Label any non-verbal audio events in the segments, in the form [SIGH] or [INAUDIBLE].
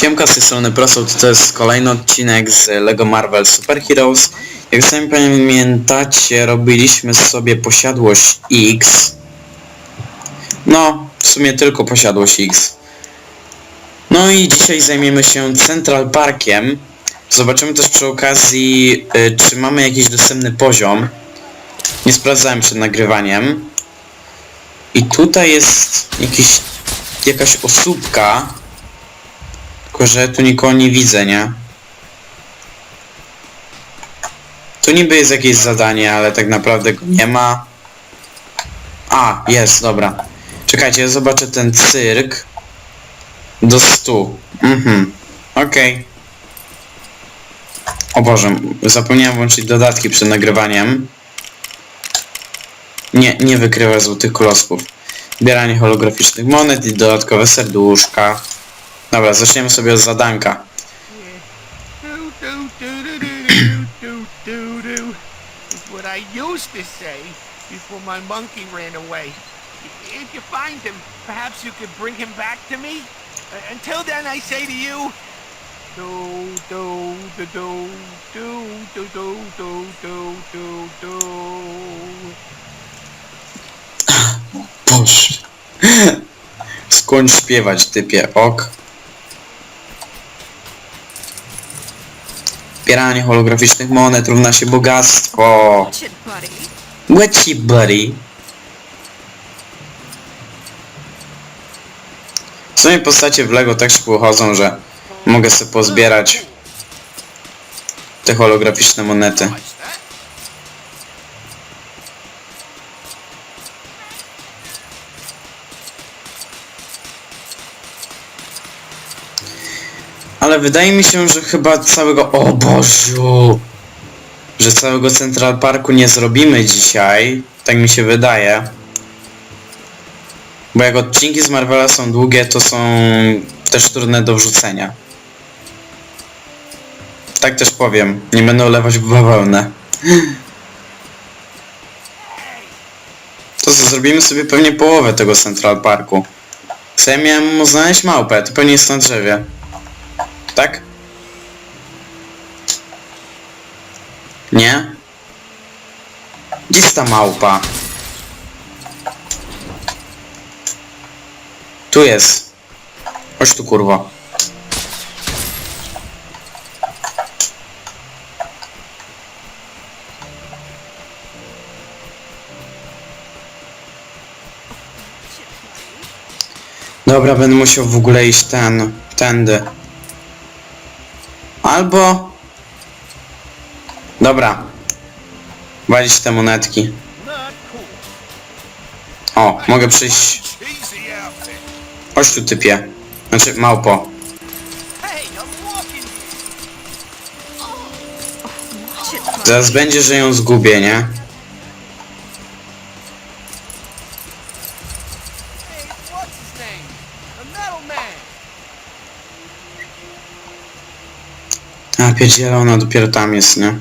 Siemka z tej strony Proso, to jest kolejny odcinek z LEGO Marvel Super Heroes. Jak sami pamiętacie, robiliśmy sobie posiadłość X. No, w sumie tylko posiadłość X. No i dzisiaj zajmiemy się Central Parkiem. Zobaczymy też przy okazji, y, czy mamy jakiś dostępny poziom. Nie sprawdzałem przed nagrywaniem. I tutaj jest jakiś, jakaś osóbka. Tylko, że tu nikogo nie widzę, nie? Tu niby jest jakieś zadanie, ale tak naprawdę go nie ma. A, jest, dobra. Czekajcie, ja zobaczę ten cyrk. Do stu. Mhm. Okej. O Boże, zapomniałem włączyć dodatki przed nagrywaniem. Nie, nie wykrywa złotych kolosków. Zbieranie holograficznych monet i dodatkowe serduszka. Dobra, zaczniemy sobie od zadanka. Is what I used to say before my monkey ran away. If you find him, perhaps you could bring him back to me. Uh, Until then, I say to you, do do do do do do do do do do do. Boże. Skończ śpiewać, typie, ok. Zbieranie holograficznych monet równa się bogactwo. Shit, buddy. What you buddy? W sumie postacie w Lego tak szybko chodzą, że mogę sobie pozbierać te holograficzne monety. Wydaje mi się, że chyba całego... O Boziu! Że całego Central Parku nie zrobimy dzisiaj. Tak mi się wydaje. Bo jak odcinki z Marvela są długie, to są też trudne do wrzucenia. Tak też powiem. Nie będę olewać w bawełnę. To co, zrobimy sobie pewnie połowę tego Central Parku. Co ja miałem mu znaleźć małpę, to pewnie jest na drzewie. Tak? Nie? Gdzie jest ta małpa? Tu jest. Chodź tu buddy. Dobra, będę musiał w ogóle iść ten, tędy. Albo... Dobra. Walić te monetki. O, mogę przyjść... Chodź tu typie. Znaczy, małpo. Zaraz będzie, że ją zgubię, nie? Pierdziele, ona dopiero tam jest, nie?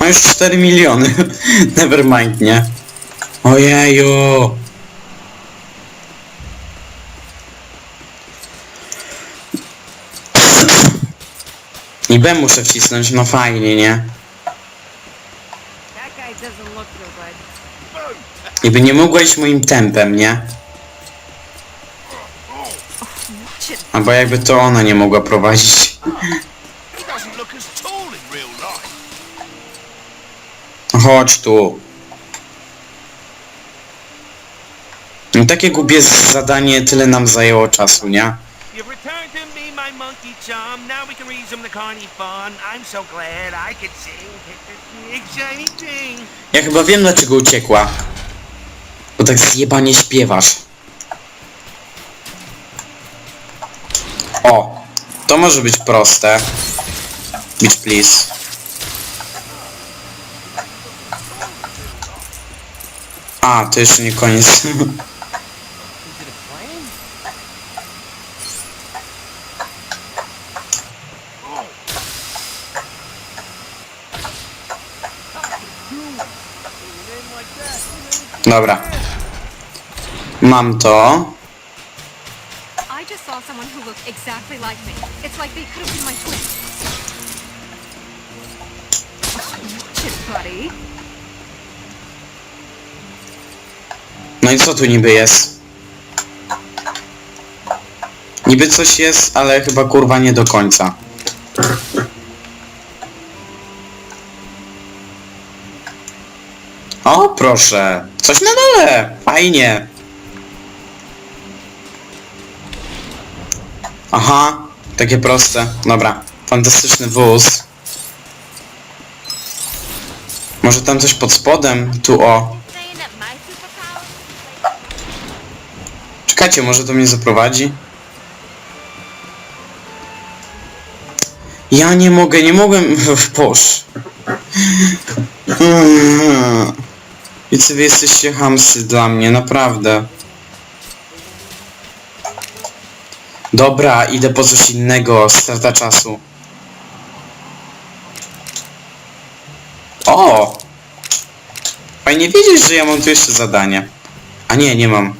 Ma już 4 miliony. [LAUGHS] Nevermind, nie? Ojeju. I B muszę wcisnąć, no fajnie, nie? Niby nie mogła iść moim tempem, nie? Shit, Albo jakby to ona nie mogła prowadzić. Life. Chodź tu. I takie głupie zadanie tyle nam zajęło czasu, nie? You've returned to me my monkey charm. Now we can resume the carny fun. I'm so glad I could sing this big shiny thing. Ja chyba wiem dlaczego uciekła. Bo tak zjebanie śpiewasz. O! To może być proste. Bitch please. A, to jeszcze nie koniec. [LAUGHS] Dobra. Mam to. Just saw someone who looked exactly like me. It's like they could have been my twin. It, buddy. No i co tu niby jest? Niby coś jest, ale chyba kurwa nie do końca. O, proszę. Coś na dole. Fajnie. Aha, takie proste. Dobra, fantastyczny wóz. Może tam coś pod spodem? Tu o. Czekajcie, może to mnie zaprowadzi? Ja nie mogę, nie mogłem... Boż. I wy jesteście hamsy dla mnie, naprawdę. Dobra, idę po coś innego, strata czasu. O! Fajnie wiedzieć, że ja mam tu jeszcze zadanie. A nie, nie mam.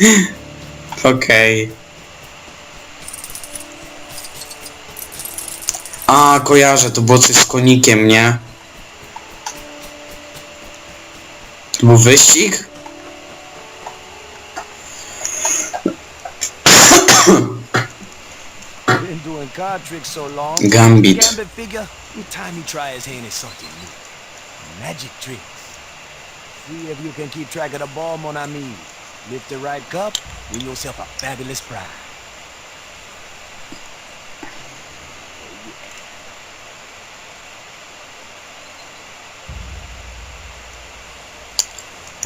[LAUGHS] Okej. A, kojarzę, to było coś z konikiem, nie? To był wyścig? Been doing card so long. Gambit. Gambit figure, time he try his hand at something new. Magic tricks. See if you can keep track of the ball, mon ami. Lift the right cup, win yourself a fabulous prize.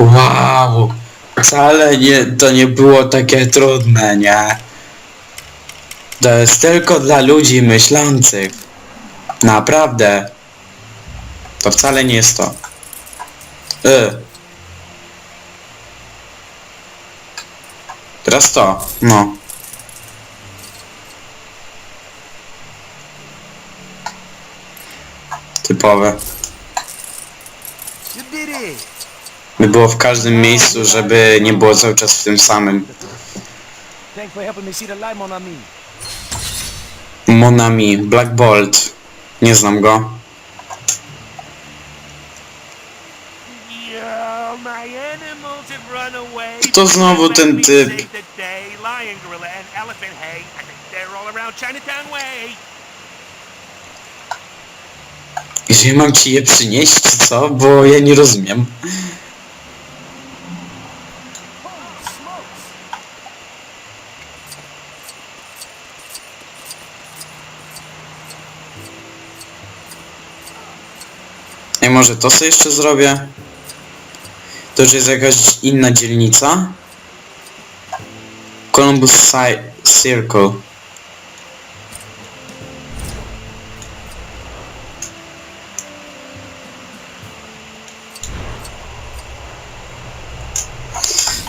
Wow! Wcale nie, to nie było takie trudne, nie? To jest tylko dla ludzi myślących. Naprawdę. To wcale nie jest to. Y. Teraz to. No. Typowe. By było w każdym miejscu, żeby nie było cały czas w tym samym. Monami, Black Bolt. Nie znam go. To znowu ten typ. Jeżeli mam ci je przynieść, co? Bo ja nie rozumiem. I może to sobie jeszcze zrobię? To już jest jakaś inna dzielnica? Columbus Ci- Circle.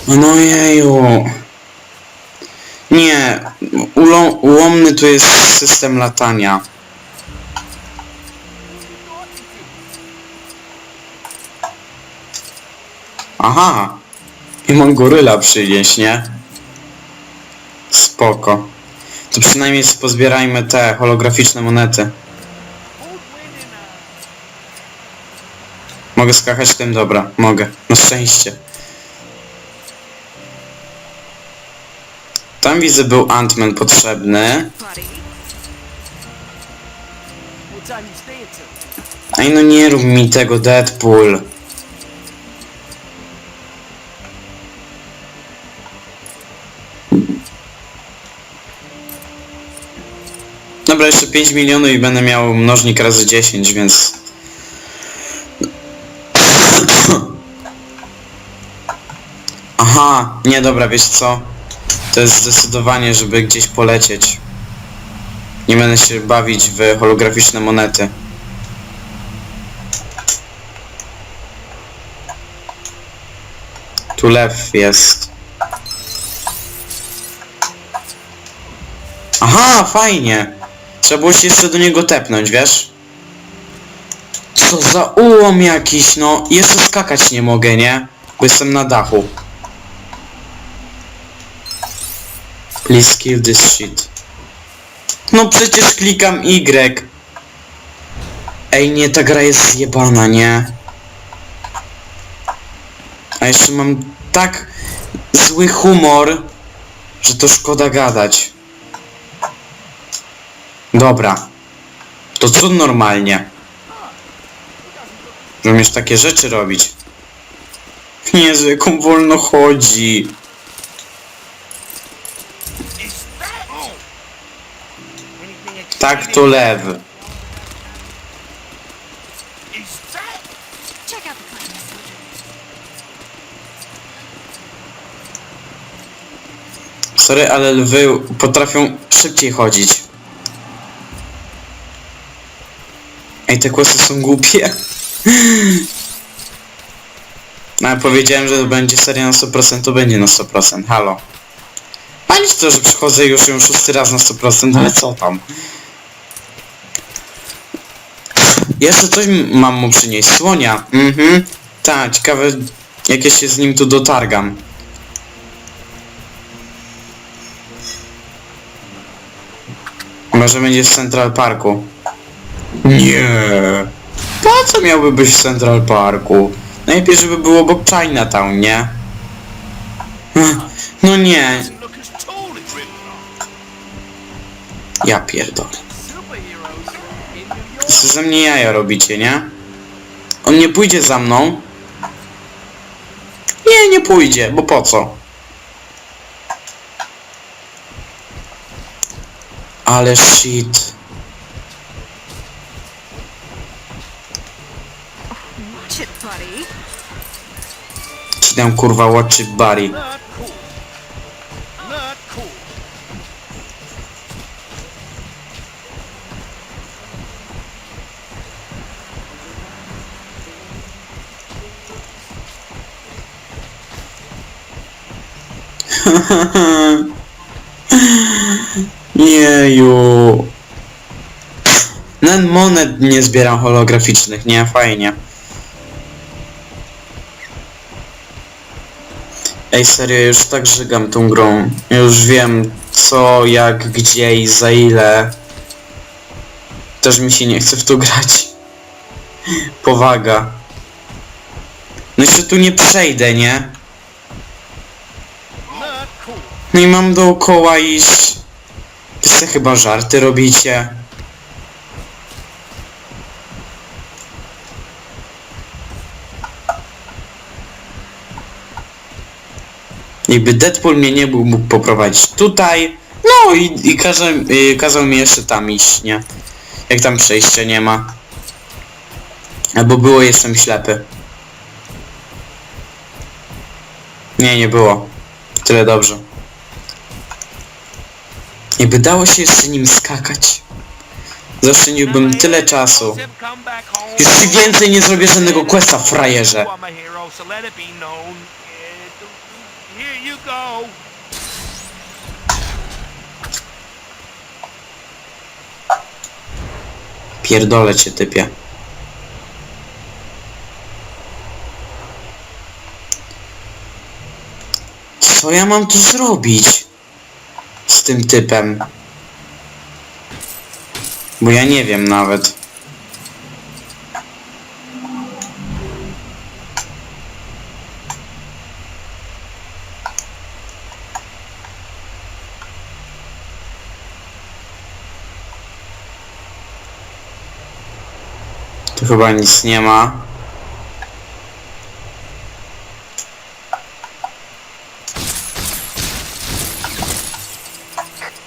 No jeju. Nie, ułomny tu jest system latania. Aha. I mam goryla przynieść, nie? Spoko. To przynajmniej pozbierajmy te holograficzne monety. Mogę skakać tym? Dobra, mogę. Na szczęście. Tam widzę był Ant-Man potrzebny. Ej no nie rób mi tego Deadpool. Dobra, jeszcze 5 milionów i będę miał mnożnik razy 10, więc... Aha, nie dobra, wiesz co? To jest zdecydowanie, żeby gdzieś polecieć. Nie będę się bawić w holograficzne monety. Tu lew jest. Aha, fajnie. Trzeba było się jeszcze do niego tepnąć, wiesz? Co za ułom jakiś, no. Jeszcze skakać nie mogę, nie? Bo jestem na dachu. Please kill this shit. No przecież klikam Y. Ej, nie, ta gra jest zjebana, nie? A jeszcze mam tak zły humor, że to szkoda gadać. Dobra. To co normalnie? Że umiesz takie rzeczy robić? Jezu, jak on wolno chodzi. Tak to lew. Sorry, ale lwy potrafią szybciej chodzić. Ej, te kłosy są głupie. No, ja powiedziałem, że będzie seria na 100%, to będzie na 100%. Halo. Palić to, że przychodzę już ją szósty raz na 100%, ale co tam? Jeszcze coś mam mu przynieść. Słonia. Mhm. Tak, ciekawe, jak ja się z nim tu dotargam. Może będzie w Central Parku. Nie. Po co miałby być w Central Parku? Najlepiej, żeby było obok Chinatown, nie? Ech, No nie. Ja pierdolę. Co ze mnie jaja robicie, nie? On nie pójdzie za mną. Nie, nie pójdzie, bo po co? Ale shit. Watch it, buddy. Ci dam kurwa it Barry. [LAUGHS] Jeju. Nen monet nie zbieram holograficznych, nie? Fajnie. Ej, serio, już tak żygam tą grą. Już wiem co, jak, gdzie i za ile. Też mi się nie chce w to grać. [LAUGHS] Powaga. No jeszcze tu nie przejdę, nie? No i mam dookoła iść. Wy sobie chyba żarty robicie. Jakby Deadpool mnie nie był mógł poprowadzić tutaj. No i, i każe, y, kazał mi jeszcze tam iść, nie? Jak tam przejścia nie ma. Albo było, jestem ślepy. Nie, nie było. Tyle dobrze. Jakby dało się jeszcze nim skakać. Zaoszczędziłbym tyle czasu. Już ci więcej nie zrobię żadnego questa, frajerze. I'm a hero, so let it be known. Uh, Here you go. Pierdolę cię, typie. Co ja mam tu zrobić? Z tym typem. Bo ja nie wiem nawet. Chyba nic nie ma.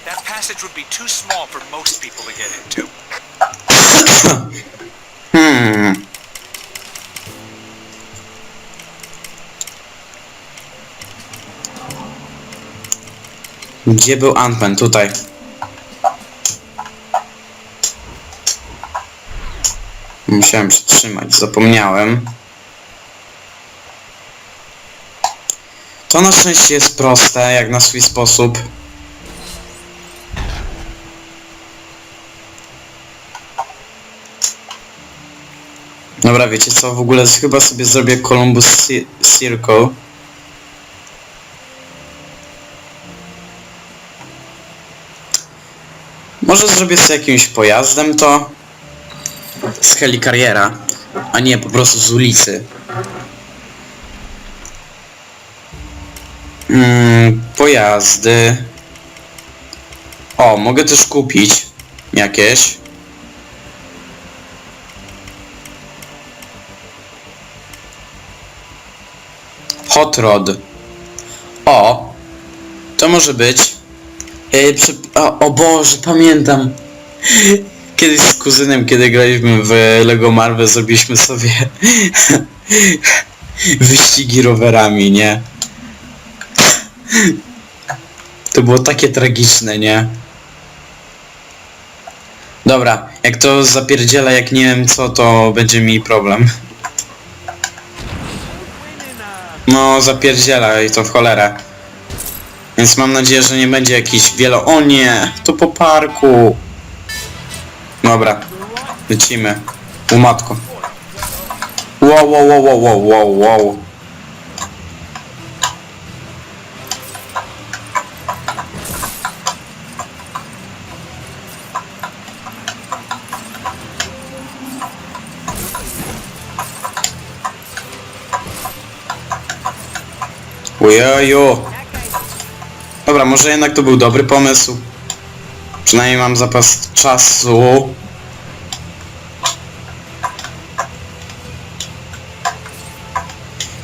That passage would be too small for most people to get into. [LAUGHS] Hmm. Gdzie był Antman? Tutaj. Musiałem przytrzymać, zapomniałem. To na szczęście jest proste, jak na swój sposób. Dobra, wiecie co, w ogóle chyba sobie zrobię Columbus Ci- Circle. Może zrobię z jakimś pojazdem to? Helikariera, a nie po prostu z ulicy. Mm, pojazdy. O, mogę też kupić jakieś. Hot Rod. O! To może być. Ej, przy... o, o Boże, pamiętam. Kiedyś z kuzynem, kiedy graliśmy w Lego Marvel, zrobiliśmy sobie [LAUGHS] wyścigi rowerami, nie? To było takie tragiczne, nie? Dobra, jak to zapierdziela, jak nie wiem co, to będzie mi problem. No, zapierdziela i to w cholerę. Więc mam nadzieję, że nie będzie jakiś wielo... O nie! To po parku! Dobra. Lecimy. U matko. Wow, wow, wow, wow, wow, wow, wow. Ojeju. Dobra, może jednak to był dobry pomysł. Przynajmniej mam zapas czasu.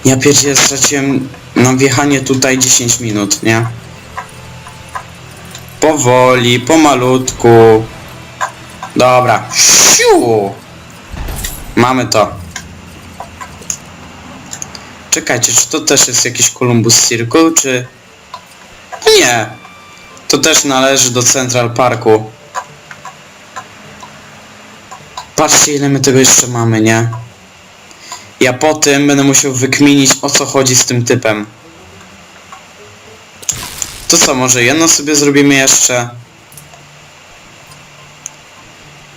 Ja pierdzie straciłem na wjechanie tutaj 10 minut, nie? Powoli, pomalutku. Dobra. Siu! Mamy to. Czekajcie, czy to też jest jakiś Columbus Circle, czy... Nie. To też należy do Central Parku. Patrzcie ile my tego jeszcze mamy, nie? Ja po tym będę musiał wykminić o co chodzi z tym typem. To co, może jedno sobie zrobimy jeszcze?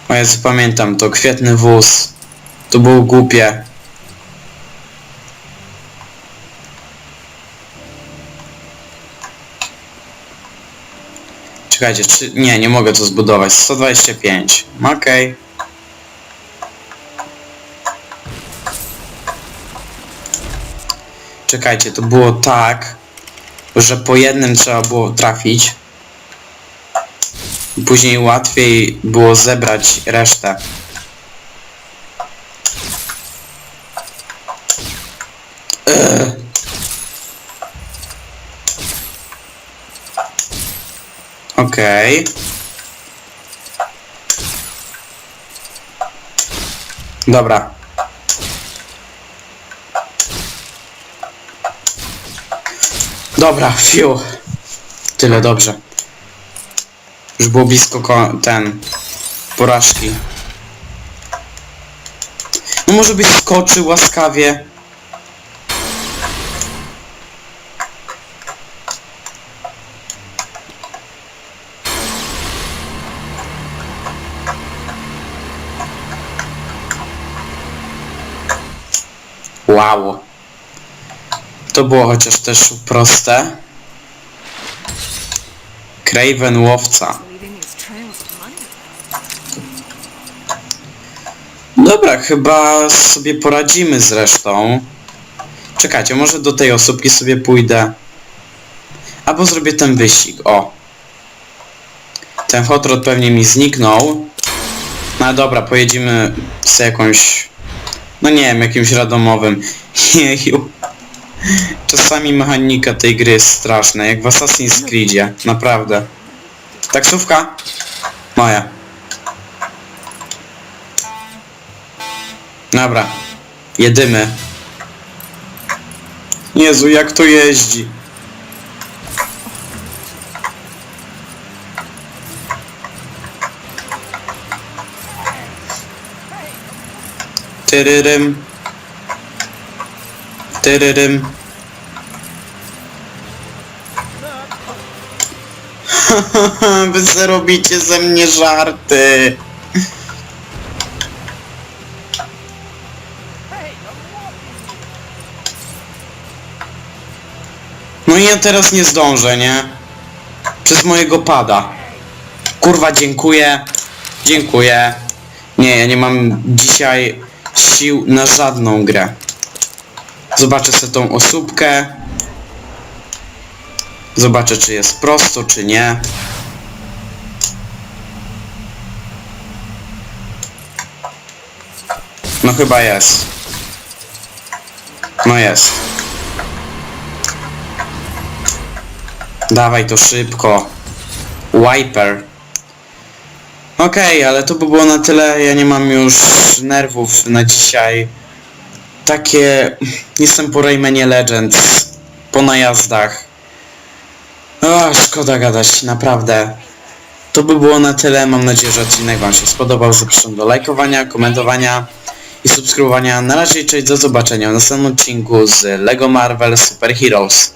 O Jezu, pamiętam to, kwietny wóz. To było głupie. Czekajcie, czy... Nie, nie mogę to zbudować. 125. Okej. Czekajcie, to było tak, że po jednym trzeba było trafić. Później łatwiej było zebrać resztę. Okej. Dobra. Dobra, fiu. Tyle dobrze. Już było blisko ko- ten porażki. No może byś skoczył łaskawie. Wow. To było chociaż też proste. Craven łowca. Dobra, chyba sobie poradzimy z resztą. Czekajcie, może do tej osóbki sobie pójdę. Albo zrobię ten wyścig, o. Ten hot rod pewnie mi zniknął. No dobra, pojedziemy z jakąś... No nie wiem, jakimś radomowym. [LAUGHS] Jeju. Czasami mechanika tej gry jest straszna, jak w Assassin's Creedzie, naprawdę. Taksówka? Moja. Dobra. Jedymy. Jezu, jak to jeździ. Tyryrym. Tyryrym. [LAUGHS] Wy zrobicie ze mnie żarty. No i ja teraz nie zdążę, nie? Przez mojego pada. Kurwa, dziękuję. Dziękuję. Nie, ja nie mam dzisiaj sił na żadną grę. Zobaczę sobie tą osóbkę. Zobaczę, czy jest prosto, czy nie. No chyba jest. No jest. Dawaj to szybko. Wiper. Okej, ale to by było na tyle. Ja nie mam już nerwów na dzisiaj. Takie... Jestem po Raymanie Legends. Po najazdach. O, szkoda gadać, naprawdę. To by było na tyle. Mam nadzieję, że odcinek Wam się spodobał. Zapraszam do lajkowania, komentowania i subskrybowania. Na razie, cześć, do zobaczenia w następnym odcinku z LEGO Marvel Super Heroes.